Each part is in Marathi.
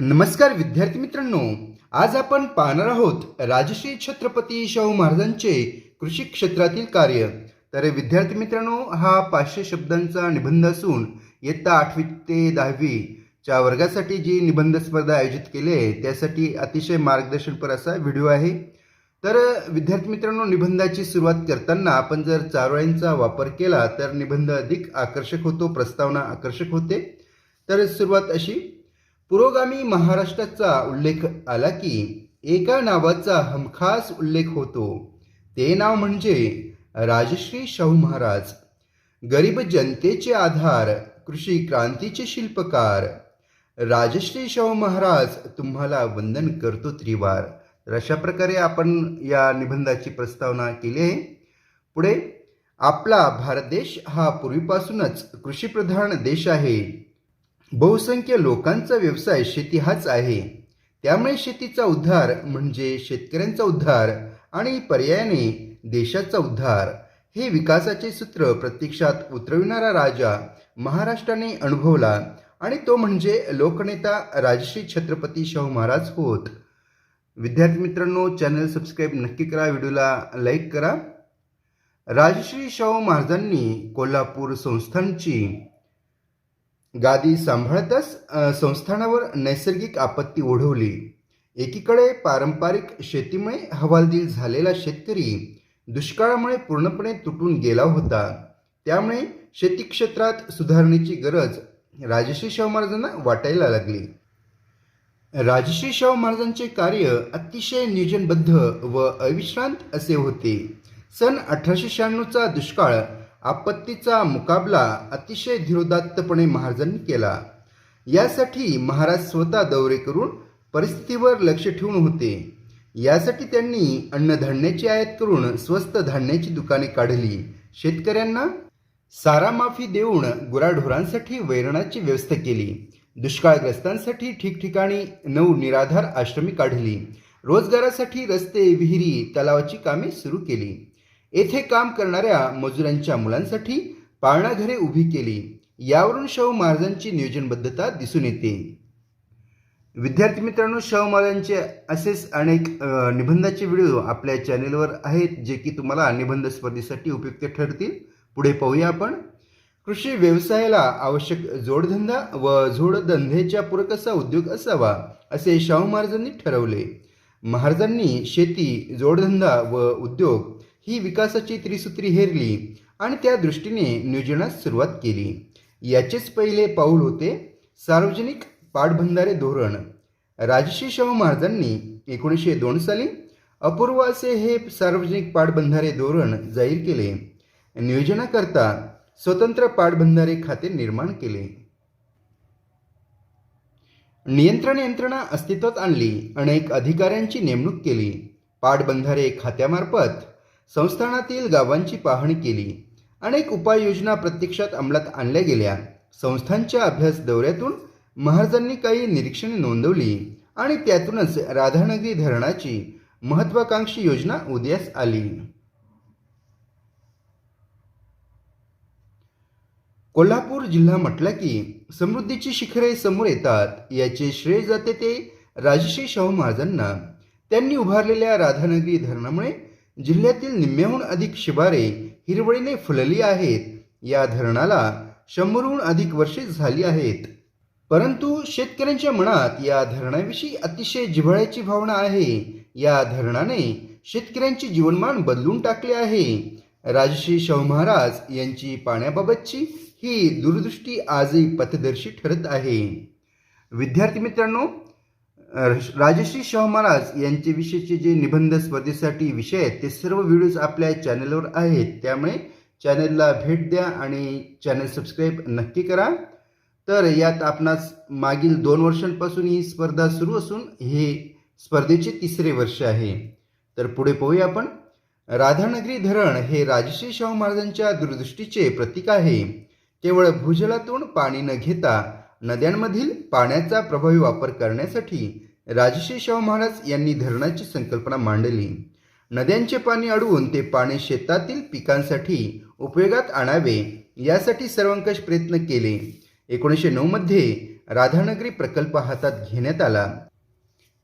नमस्कार विद्यार्थी मित्रांनो आज आपण पाहणार आहोत राजश्री छत्रपती शाहू महाराजांचे कृषी क्षेत्रातील कार्य. तर विद्यार्थी मित्रांनो हा पाचशे शब्दांचा निबंध असून इयत्ता आठवी ते दहावीच्या वर्गासाठी जी निबंध स्पर्धा आयोजित केली आहे त्यासाठी अतिशय मार्गदर्शनपर असा व्हिडिओ आहे. तर विद्यार्थी मित्रांनो निबंधाची सुरुवात करताना आपण जर चारोळ्यांचा वापर केला तर निबंध अधिक आकर्षक होतो प्रस्तावना आकर्षक होते. तर सुरुवात अशी पुरोगामी महाराष्ट्राचा उल्लेख आला की एका नावाचा हमखास उल्लेख होतो. ते नाव म्हणजे राजश्री शाहू महाराज. गरीब जनतेचे आधार कृषी क्रांतीचे शिल्पकार. राजश्री शाहू महाराज तुम्हाला वंदन करतो त्रिवार. तर अशा प्रकारे आपण या निबंधाची प्रस्तावना केली आहे. पुढे आपला भारत देश हा पूर्वीपासूनच कृषीप्रधान देश आहे. बहुसंख्य लोकांचा व्यवसाय शेती हाच आहे. त्यामुळे शेतीचा उद्धार म्हणजे शेतकऱ्यांचा उद्धार आणि पर्यायाने देशाचा उद्धार हे विकासाचे सूत्र प्रत्यक्षात उतरविणारा राजा महाराष्ट्राने अनुभवला आणि तो म्हणजे लोकनेता राजश्री छत्रपती शाहू महाराज होत. विद्यार्थी मित्रांनो चॅनल सबस्क्राईब नक्की करा व्हिडिओला लाईक करा. राजश्री शाहू महाराजांनी कोल्हापूर संस्थांची गादी सांभाळताच संस्थानावर नैसर्गिक आपत्ती ओढवली. एकीकडे पारंपरिक शेतीमुळे हवालदिल झालेला शेतकरी दुष्काळामुळे पूर्णपणे तुटून गेला होता. त्यामुळे शेती क्षेत्रात सुधारणेची गरज राजश्री शाहू महाराजांना वाटायला लागली. राजश्री शाहू महाराजांचे कार्य अतिशय नियोजनबद्ध व अविश्रांत असे होते. सन अठराशे शहाण्णवचा दुष्काळ आपत्तीचा मुकाबला अतिशय धीरोदात्तपणे महाराजांनी केला. यासाठी महाराज स्वतः दौरे करून परिस्थितीवर लक्ष ठेवून होते. यासाठी त्यांनी अन्नधान्याची आयात करून स्वस्त धान्याची दुकाने काढली. शेतकऱ्यांना सारा माफी देऊन गुराढोरांसाठी वैरणाची व्यवस्था केली. दुष्काळग्रस्तांसाठी ठिकठिकाणी नऊ निराधार आश्रमी काढली. रोजगारासाठी रस्ते विहिरी तलावाची कामे सुरू केली. येथे काम करणाऱ्या मजुरांच्या मुलांसाठी पाळणाघरे उभी केली. यावरून शाहू महाराजांची नियोजनबद्धता दिसून येते. विद्यार्थी मित्रांनो शाहू महाराजांचे असेच अनेक निबंधाचे व्हिडिओ आपल्या चॅनेलवर आहेत जे की तुम्हाला निबंध स्पर्धेसाठी उपयुक्त ठरतील. पुढे पाहूया आपण. कृषी व्यवसायाला आवश्यक जोडधंदा व जोडधंद्याच्या पूरक असा उद्योग असावा असे शाहू महाराजांनी ठरवले. महाराजांनी शेती जोडधंदा व उद्योग ही विकासाची त्रिसूत्री हेरली आणि त्या दृष्टीने नियोजनास सुरुवात केली. याचेच पहिले पाऊल होते सार्वजनिक पाटबंधारे धोरण. राजश्री शाहू महाराजांनी एकोणीसशे दोन साली अपूर्व असे हे सार्वजनिक पाटबंधारे धोरण जाहीर केले. नियोजनाकरता स्वतंत्र पाटबंधारे खाते निर्माण केले. नियंत्रण यंत्रणा अस्तित्वात आणली. अनेक अधिकाऱ्यांची नेमणूक केली. पाटबंधारे खात्यामार्फत संस्थानातील गावांची पाहणी केली. अनेक उपाययोजना प्रत्यक्षात अंमलात आणल्या गेल्या. संस्थांच्या अभ्यास दौऱ्यातून महाराजांनी काही निरीक्षणे नोंदवली आणि त्यातूनच राधानगरी धरणाची महत्वाकांक्षी योजना उदयास आली. कोल्हापूर जिल्हा म्हटला की समृद्धीची शिखरे समोर येतात. याचे श्रेय जाते ते राजश्री शाहू महाराजांना. त्यांनी उभारलेल्या राधानगरी धरणामुळे जिल्ह्यातील निम्म्याहून अधिक शिबारे हिरवळीने फुलली आहेत. या धरणाला शंभरहून अधिक वर्षे झाली आहेत. परंतु शेतकऱ्यांच्या मनात या धरणाविषयी अतिशय जिव्हाळ्याची भावना आहे. या धरणाने शेतकऱ्यांचे जीवनमान बदलून टाकले आहे. राजश्री शाहू महाराज यांची पाण्याबाबतची ही दूरदृष्टी आजही पथदर्शी ठरत आहे. विद्यार्थी मित्रांनो राजश्री शाहू महाराज यांचे विषयीचे जे निबंध स्पर्धेसाठी विषय आहेत ते सर्व व्हिडिओज आपल्या चॅनलवर आहेत. त्यामुळे चॅनलला भेट द्या आणि चॅनल सबस्क्राईब नक्की करा. तर यात आपणास मागील दोन वर्षांपासून ही स्पर्धा सुरू असून हे स्पर्धेचे तिसरे वर्ष आहे. तर पुढे पाहूया आपण. राधानगरी धरण हे राजश्री शाहू महाराजांच्या दूरदृष्टीचे प्रतीक आहे. केवळ भूजलातून पाणी न घेता नद्यांमधील पाण्याचा प्रभावी वापर करण्यासाठी राजश्री शाहू महाराज यांनी धरणाची संकल्पना मांडली. नद्यांचे पाणी अडवून ते पाणी शेतातील पिकांसाठी उपयोगात आणावे यासाठी सर्वंकष प्रयत्न केले. एकोणीसशे नऊमध्ये राधानगरी प्रकल्प हातात घेण्यात आला.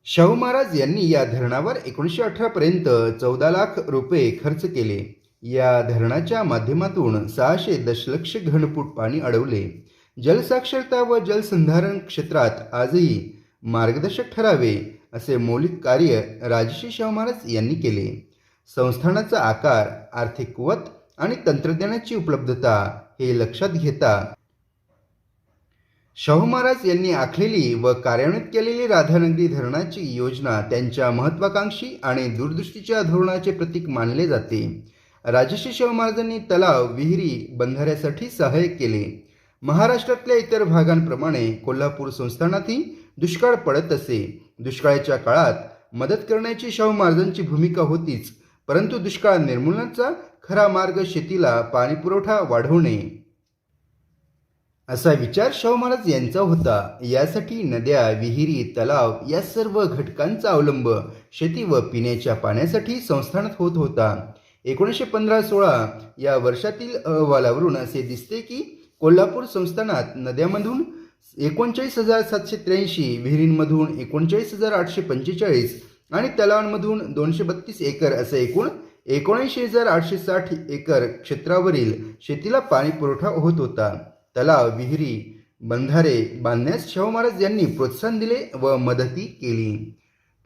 शाहू महाराज यांनी या धरणावर एकोणीसशे अठरा पर्यंत चौदा लाख रुपये खर्च केले. या धरणाच्या माध्यमातून सहाशे दशलक्ष घनफूट पाणी अडवले. जलसाक्षरता व जलसंधारण क्षेत्रात आजही मार्गदर्शक ठरावे असे मौलिक कार्य राजश्री शाहू महाराज यांनी केले. संस्थानाचा आकार आर्थिक कुवत आणि तंत्रज्ञानाची उपलब्धता हे लक्षात घेता शाहू महाराज यांनी आखलेली व कार्यान्वित केलेली राधानगरी धरणाची योजना त्यांच्या महत्वाकांक्षी आणि दूरदृष्टीच्या धोरणाचे प्रतीक मानले जाते. राजश्री शाहू महाराजांनी तलाव विहिरी बंधाऱ्यासाठी सहाय्य केले. महाराष्ट्रातल्या इतर भागांप्रमाणे कोल्हापूर संस्थानातही दुष्काळ पडत असे. दुष्काळाच्या काळात मदत करण्याची शाहू महाराजांची भूमिका होतीच परंतु दुष्काळ निर्मूलनाचा खरा मार्ग शेतीला पाणीपुरवठा वाढवणे. असा विचार शाहू महाराज यांचा होता. यासाठी नद्या विहिरी तलाव या सर्व घटकांचा अवलंब शेती व पिण्याच्या पाण्यासाठी संस्थानात होत होता. एकोणीसशे पंधरा सोळा या वर्षातील अहवालावरून असे दिसते की कोल्हापूर संस्थानात नद्यामधून एकोणचाळीस हजार सातशे त्र्याऐंशी विहिरींमधून एकोणचाळीस हजार आठशे पंचेचाळीस आणि तलावांमधून दोनशे बत्तीस एकर असे एकूण एकोणऐंशी हजार आठशे साठ एकर क्षेत्रावरील शेतीला पाणी पुरवठा होत होता. तलाव विहिरी बंधारे बांधण्यास शाहू महाराज यांनी प्रोत्साहन दिले व मदती केली.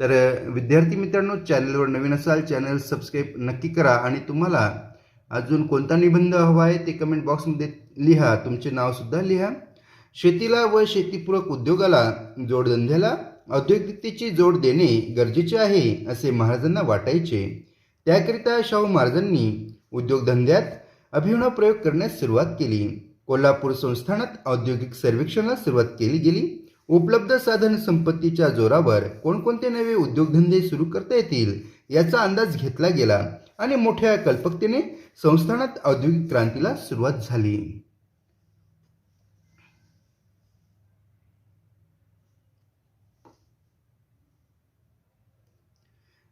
तर विद्यार्थी मित्रांनो चॅनलवर नवीन असाल चॅनल सबस्क्राईब नक्की करा आणि तुम्हाला अजून कोणता निबंध हवा आहे ते कमेंट बॉक्समध्ये लिहा. तुमचे नावसुद्धा लिहा. शेतीला व शेतीपूरक उद्योगाला जोडधंद्याला औद्योगिकतेची जोड देणे गरजेचे आहे असे महाराजांना वाटायचे. त्याकरिता शाहू महाराजांनी उद्योगधंद्यात अभिनव प्रयोग करण्यास सुरुवात केली. कोल्हापूर संस्थानात औद्योगिक सर्वेक्षणाला सुरुवात केली गेली. उपलब्ध साधन संपत्तीच्या जोरावर कोणकोणते नवे उद्योगधंदे सुरू करता येतील याचा अंदाज घेतला गेला आणि मोठ्या कल्पकतेने संस्थानात औद्योगिक क्रांतीला सुरुवात झाली.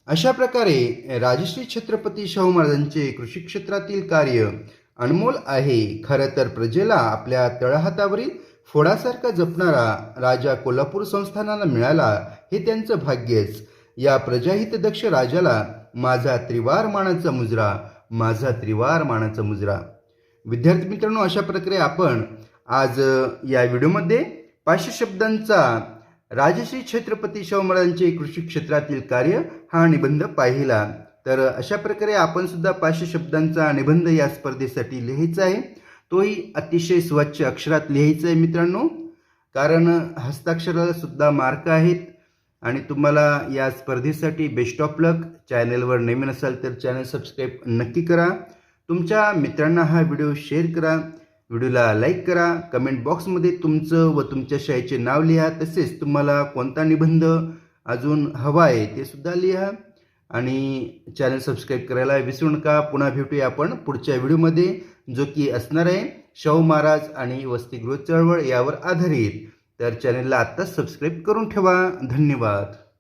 अशा प्रकारे राजश्री छत्रपती शाहू महाराजांचे कृषी क्षेत्रातील कार्य अनमोल आहे. खरं तर प्रजेला आपल्या तळहातावरील फोडासारखा जपणारा राजा कोल्हापूर संस्थानाला मिळाला हे त्यांचं भाग्यच. या प्रजाहितदक्ष राजाला माझा त्रिवार मानाचा मुजरा माझा त्रिवार मानाचा मुजरा. विद्यार्थी मित्रांनो अशा प्रकारे आपण आज या व्हिडिओमध्ये पाचशे शब्दांचा राजश्री छत्रपती शाहू महाराजांचे कृषी क्षेत्रातील कार्य हा निबंध पाहिला. तर अशा प्रकारे आपण सुद्धा पाचशे शब्दांचा निबंध या स्पर्धेसाठी लिहायचा आहे. तोही अतिशय स्वच्छ अक्षरात लिहायचा आहे मित्रांनो. कारण हस्ताक्षराला सुद्धा मार्क आहेत. आणि तुम्हाला या स्पर्धेसाठी बेस्ट ऑफ लक चॅनलवर नवीन असाल तर चॅनल सबस्क्राईब नक्की करा. तुमच्या मित्रांना हा व्हिडिओ शेअर करा. व्हिडिओला लाईक करा कमेंट बॉक्समध्ये तुमचं व तुमच्या शाळेचे नाव लिहा तसेच तुम्हाला कोणता निबंध अजून हवा आहे ते सुद्धा लिहा. आणि चॅनल सबस्क्राईब करायला विसरू नका. पुन्हा भेटूया आपण पुढच्या व्हिडिओमध्ये जो की असणार आहे शाहू महाराज आणि वसतिगृह चळवळ यावर आधारित. तर चॅनलला आत्ताच सबस्क्राईब करून ठेवा. धन्यवाद.